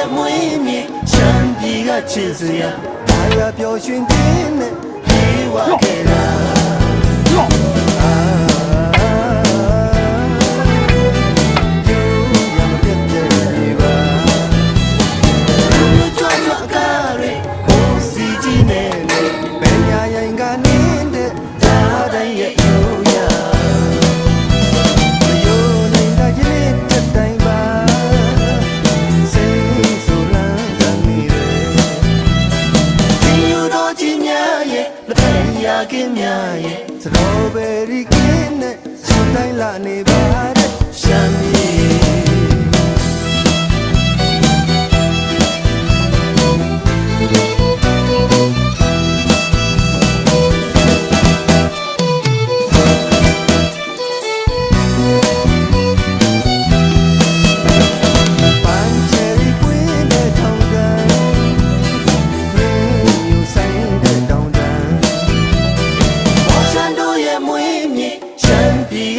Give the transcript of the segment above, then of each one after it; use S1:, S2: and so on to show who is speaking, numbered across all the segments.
S1: ရဲ့မွေးမြရှမ်းပြည်ကချစ်စရာဘာသာပျော်ရွှင်ခြင်းနဲ့ဒီဝါခဲ့ ဖက်ရကင်းများရဲ့စတော်ဘယ်ရီကင်းနဲ့ရှင်တိုင်းလာနေပါ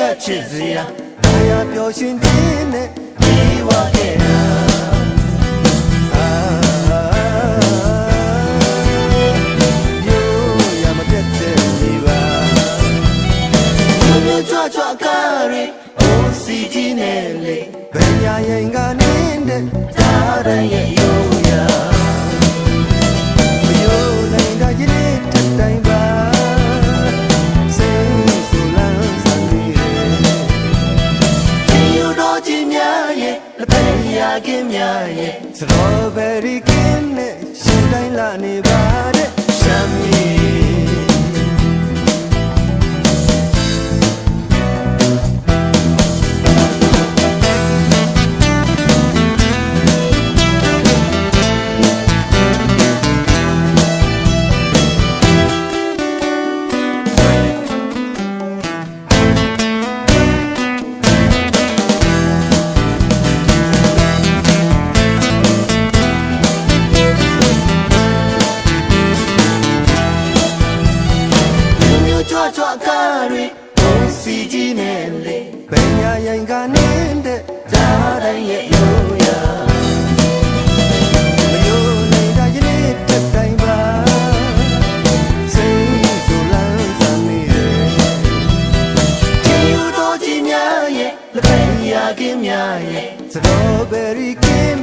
S1: ကချစ်စရာဒါရပျော်ရွှင်ခြင်းနဲ့ဒီဝခဲ့တာအာယိုရမပြတ်တဲ့ဒီပါလူမျိုးကြွကြွကားရီအိုစီကြီးနဲ့လေဘယ်ညာရင်ကနေတဲ့ဒါရရဲ့ ဖက်ရကင်းများရဲ့စတော်ဘယ်ရီကင်းနဲ့ရှင်တိုင်းလာနေပါ စီကြီးနဲ့လေဘယ်ညာရင်ကနေတဲ့ဒါတိုင်းရဲ့ယူရမယုံနိုင်တာယနေ့တက်တိုင်းပါစိတ်ဆိုလန်းစမ်းနေတယ်ဒီယူတော်ကြီးများရဲ့လက်ဖက်ရကင်းများရဲ့စတော်ဘယ်ရီကင်း